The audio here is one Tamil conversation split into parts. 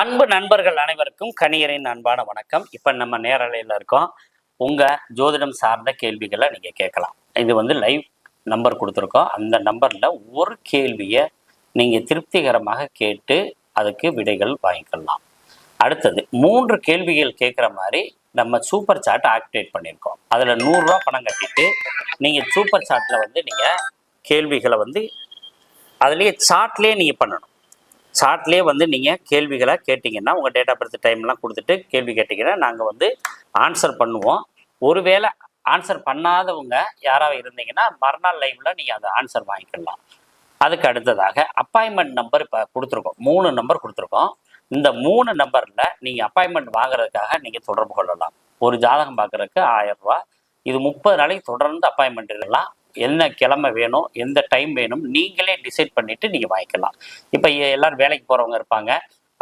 அன்பு நண்பர்கள் அனைவருக்கும் கணியரின் அன்பான வணக்கம். இப்போ நம்ம நேரலையில் இருக்கோம். உங்கள் ஜோதிடம் சார்ந்த கேள்விகளை நீங்கள் கேட்கலாம். இது வந்து லைவ் நம்பர் கொடுத்துருக்கோம். அந்த நம்பரில் ஒரு கேள்வியை நீங்கள் திருப்திகரமாக கேட்டு அதுக்கு விடைகள் வாங்கிக்கலாம். அடுத்தது மூன்று கேள்விகள் கேட்குற மாதிரி நம்ம சூப்பர் சாட் ஆக்டிவேட் பண்ணியிருக்கோம். அதில் நூறுரூவா பணம் கட்டிட்டு நீங்கள் சூப்பர் சாட்டில் வந்து நீங்கள் கேள்விகளை வந்து அதுலேயே சாட்லேயே நீங்கள் பண்ணணும். சாட்லேயே வந்து நீங்கள் கேள்விகளை கேட்டிங்கன்னா உங்கள் டேட் ஆஃப் பர்த் டைம்லாம் கொடுத்துட்டு கேள்வி கேட்டிங்கன்னா நாங்கள் வந்து ஆன்சர் பண்ணுவோம். ஒருவேளை ஆன்சர் பண்ணாதவங்க யாராவது இருந்தீங்கன்னா மறுநாள் லைவில் நீங்கள் அதை ஆன்சர் வாங்கிக்கலாம். அதுக்கு அடுத்ததாக அப்பாயின்மெண்ட் நம்பர் இப்போ கொடுத்துருக்கோம். மூணு நம்பர் கொடுத்துருக்கோம். இந்த மூணு நம்பரில் நீங்கள் அப்பாயின்மெண்ட் வாங்குறதுக்காக நீங்கள் தொடர்பு கொள்ளலாம். ஒரு ஜாதகம் பார்க்குறதுக்கு ஆயிரம் ரூபா இது முப்பது நாளைக்கு தொடர்ந்து அப்பாயின்மெண்ட் இருக்கலாம் என்ன கிழமை வேணும் எந்த டைம் வேணும் நீங்களே டிசைட் பண்ணிவிட்டு நீங்கள் வாங்கிக்கலாம். இப்போ எல்லாரும் வேலைக்கு போகிறவங்க இருப்பாங்க.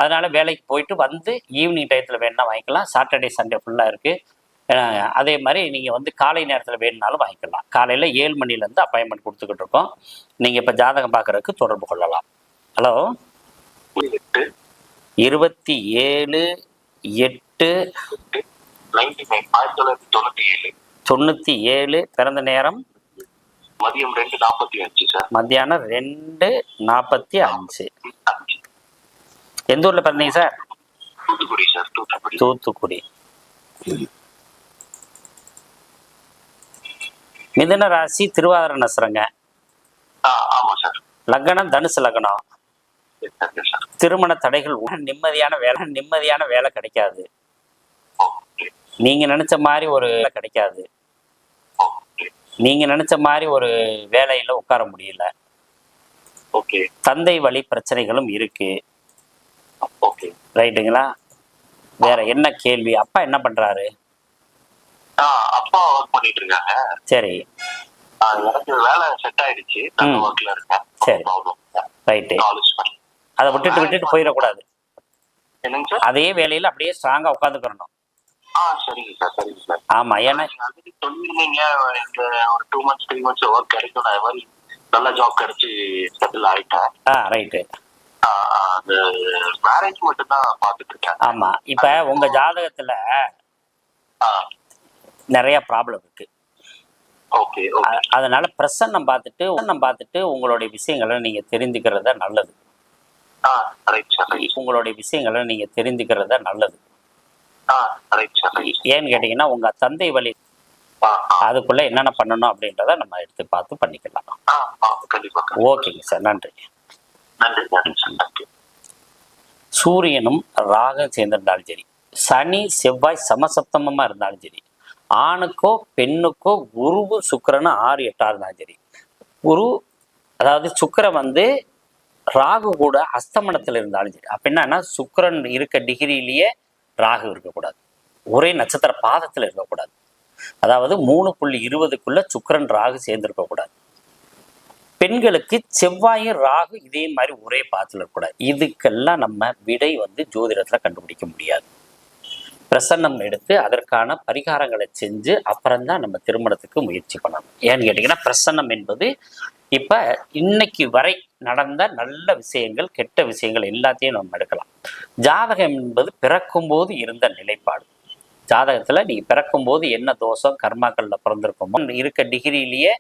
அதனால் வேலைக்கு போயிட்டு வந்து ஈவினிங் டயத்தில் வேணும்னா வாங்கிக்கலாம். சாட்டர்டே சண்டே ஃபுல்லாக இருக்குது அதே மாதிரி நீங்கள் வந்து காலை நேரத்தில் வேணும்னாலும் வாங்கிக்கலாம். காலையில் ஏழு மணிலேருந்து அப்பாயின்மெண்ட் கொடுத்துக்கிட்டு இருக்கோம். நீங்கள் இப்போ ஜாதகம் பார்க்குறதுக்கு தொடர்பு கொள்ளலாம். ஹலோ இருபத்தி ஏழு எட்டு தொண்ணூற்றி ஏழு பிறந்த நேரம்? மதியம் ரெண்டு நாற்பத்தி அஞ்சு சார். மத்தியானம் ரெண்டு நாற்பத்தி அஞ்சு. எந்த ஊரில் பிறந்தீங்க சார்? தூத்துக்குடி சார் தூத்துக்குடி. தூத்துக்குடி. மிதுன ராசி திருவாதிர நசுரங்க லக்னம் தனுசு லக்னம். திருமண தடைகள். நிம்மதியான வேலை நிம்மதியான வேலை கிடைக்காது. நீங்க நினைச்ச மாதிரி ஒரு வேலை கிடைக்காது. Okay, நீங்க நினைச்ச மாதிரி ஒரு வேலையில உட்கார முடியல. okay, தந்தை வழி பிரச்சனைகளும் இருக்கு. okay. ரைட்டுங்களா? வேற என்ன கேள்வி? அப்பா என்ன பண்றாரு? அப்பா ஒர்க் பண்ணிட்டு இருக்காங்க. சரி. எனக்கு வேலை செட் ஆயிடுச்சு. ம். ஒர்க்ல இருக்கேன் சரி. ரைட்டு. அதை விட்டுட்டு விட்டுட்டு போயிடக்கூடாது. அதே வேலையில அப்படியே ஸ்ட்ராங்கா உட்காந்துக்கிறணும் ஆமா ஏன்னா சொல்லியிருந்தீங்க ஒரு two months three months work கிடைக்கும். மாதிரி நல்ல ஜாப் கிடைச்சு செட்டில் ஆயிட்டேன். ஆ ரைட்டு அந்த மேரேஜ் மட்டும் தான் பார்த்துட்டு இருக்கேன். ஆமா இப்ப உங்க ஜாதகத்துல நிறைய ப்ராப்ளம் இருக்கு. அதனால பிரசன்னம் பார்த்துட்டு பிரசன்னம் பார்த்துட்டு உங்களுடைய விஷயங்களை நீங்க தெரிஞ்சுக்கிறது நல்லது. உங்களுடைய விஷயங்களை நீங்க தெரிஞ்சுக்கிறது நல்லது. ஏன்னு கேட்டீங்கன்னா உங்க தந்தை வழி அதுக்குள்ள என்னென்ன பண்ணணும் அப்படின்றத நம்ம எடுத்து பார்த்து பண்ணிக்கலாம். ஓகேங்க சார் நன்றி. நன்றி நன்றி சார் நன்றி சூரியனும் ராகம் சேர்ந்திருந்தாலும் சரி சனி செவ்வாய் சமசப்தமமா இருந்தாலும் சரி ஆணுக்கோ பெண்ணுக்கோ குருவும் சுக்கிரனும் ஆறு எட்டா இருந்தாலும் சரி குரு அதாவது சுக்கிரன் வந்து ராகு கூட அஸ்தமனத்தில் இருந்தாலும் சரி அப்ப என்னன்னா சுக்கிரன் இருக்க டிகிரியிலேயே ராகு இருக்கக்கூடாது. ஒரே நட்சத்திர பாதத்தில் இருக்கக்கூடாது. அதாவது மூணு புள்ளி இருபதுக்குள்ள சுக்கிரன் ராகு சேர்ந்திருக்கக்கூடாது. பெண்களுக்கு செவ்வாயும் ராகு இதே மாதிரி ஒரே பாதத்தில் இருக்கக்கூடாது. இதுக்கெல்லாம் நம்ம விடை வந்து ஜோதிடத்தில் கண்டுபிடிக்க முடியாது. பிரசன்னம் எடுத்து அதற்கான பரிகாரங்களை செஞ்சு அப்புறம்தான் நம்ம திருமணத்துக்கு முயற்சி பண்ணணும். ஏன்னு கேட்டிங்கன்னா பிரசன்னம் என்பது இப்போ இன்னைக்கு வரை நடந்த நல்ல விஷயங்கள் கெட்ட விஷயங்கள் எல்லாத்தையும் நம்ம எடுக்கலாம். ஜாதகம் என்பது பிறக்கும்போது இருந்த நிலைப்பாடு. ஜாதகத்தில் நீங்கள் பிறக்கும்போது என்ன தோஷம் கர்மாக்கள்ல பிறந்திருக்கோமோ இருக்க டிகிரியிலேயே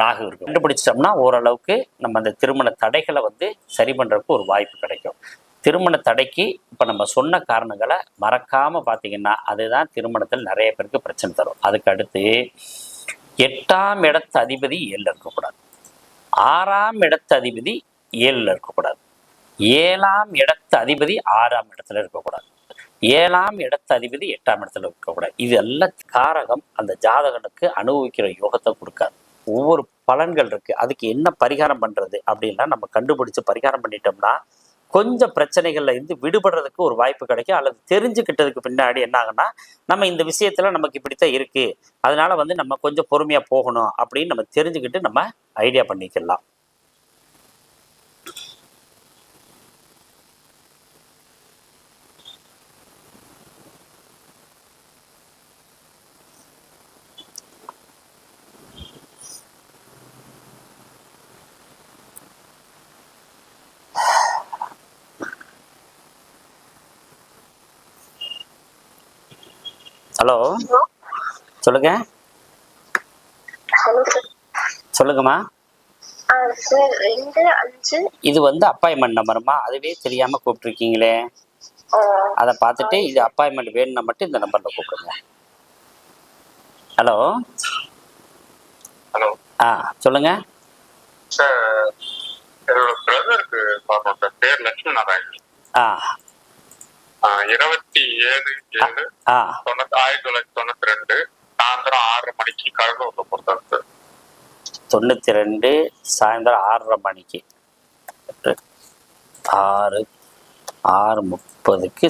ராகு இருக்கும். கண்டுபிடிச்சிட்டோம்னா ஓரளவுக்கு நம்ம அந்த திருமண தடைகளை வந்து சரி பண்ணுறதுக்கு ஒரு வாய்ப்பு கிடைக்கும். திருமண தடைக்கு இப்போ நம்ம சொன்ன காரணங்களை மறக்காம பார்த்தீங்கன்னா அதுதான் திருமணத்தில் நிறைய பேருக்கு பிரச்சனை தரும். அதுக்கு அடுத்து எட்டாம் இடத்து அதிபதி ஏழில் இருக்கக்கூடாது. ஆறாம் இடத்து அதிபதி ஏழில் இருக்கக்கூடாது. ஏழாம் இடத்து அதிபதி ஆறாம் இடத்துல இருக்கக்கூடாது. ஏழாம் இடத்து அதிபதி எட்டாம் இடத்துல இருக்கக்கூடாது. இது எல்லாம் காரகம் அந்த ஜாதகனுக்கு அனுபவிக்கிற யோகத்தை கொடுக்காது. ஒவ்வொரு பலன்கள் இருக்கு. அதுக்கு என்ன பரிகாரம் பண்றது அப்படின்னா நம்ம கண்டுபிடிச்சு பரிகாரம் பண்ணிட்டோம்னா கொஞ்சம் பிரச்சனைகள்ல இருந்து விடுபடுறதுக்கு ஒரு வாய்ப்பு கிடைக்கும். அல்லது தெரிஞ்சுக்கிட்டதுக்கு பின்னாடி என்ன ஆகும்னா நம்ம இந்த விஷயத்துல நமக்கு இப்படித்தான் இருக்கு. அதனால வந்து நம்ம கொஞ்சம் பொறுமையா போகணும் அப்படின்னு நம்ம தெரிஞ்சுக்கிட்டு நம்ம ஐடியா பண்ணிக்கலாம். ஹலோ. சொல்லுங்க. சொல்லுங்கம்மா. இது வந்து அப்பாயின்மெண்ட் நம்பருமா? அதுவே தெரியாம கூப்பிட்டுருக்கீங்களே அதை பார்த்துட்டு இது அப்பாயின்மெண்ட் வேணும்னா மட்டும் இந்த நம்பர்ல கூப்பிடுங்க ஹலோ. ஹலோ. ஆ சொல்லுங்க. சார் என்னோட பிரதருக்கு பார்க்கணும் சார் பேர் லட்சுமி நாராயணன். ஆ. ஆ, இருபத்தி ஏழு ஏழு தொண்ணூத்தி ஆயிரத்தி தொள்ளாயிரத்தி தொண்ணூத்தி ரெண்டு சாயந்தரம் ஆறரை மணிக்கு கடலூர்ல கொடுத்தாரு சார் தொண்ணூற்றி ரெண்டு சாயந்தரம் ஆறரை மணிக்கு. ஆறு ஆறு முப்பதுக்கு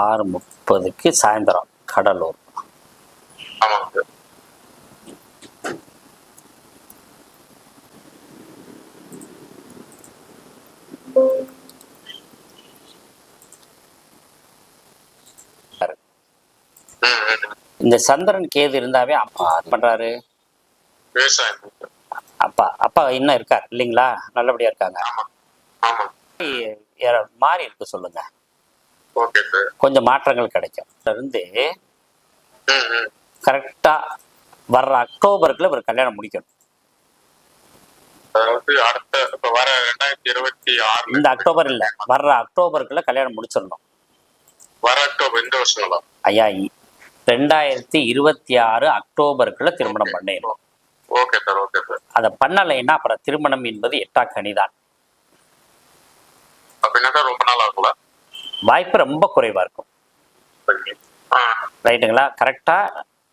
ஆறு முப்பதுக்கு சாயந்தரம் கடலூர். ஆமாங்க சார் ம், ம். இந்த சந்திரன் கேது இருந்தாவே அப்பா பண்றாரு? அப்பா அப்பா இன்னும் இருக்கார் இல்லைங்களா? நல்லபடியா இருக்காங்க. மாறி இருக்கு சொல்லுங்க. கொஞ்சம் மாற்றங்கள் கிடைக்கும். இருந்து கரெக்டா வர்ற அக்டோபருக்குள்ள ஒரு கல்யாணம் முடிக்கணும். இந்த அக்டோபர் இல்ல. வர்ற அக்டோபருக்குள்ள கல்யாணம் முடிச்சிடணும். ஐயா ரெண்டாயிரத்தி இருபத்தி ஆறு அக்டோபருக்குள்ள திருமணம் பண்ணிடணும் ஓகே சார் ஓகே சார். அதை பண்ணலைன்னா அப்புறம் திருமணம் என்பது எட்டா கனிதான். வாய்ப்பு ரொம்ப குறைவா இருக்கும். ரைட்டுங்களா? கரெக்டா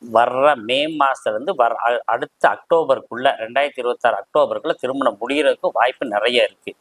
வர்ற மே மாசத்துல இருந்து வர அடுத்த அக்டோபருக்குள்ள ரெண்டாயிரத்தி இருபத்தாறு அக்டோபருக்குள்ள திருமணம் முடியறதுக்கு வாய்ப்பு நிறைய இருக்கு.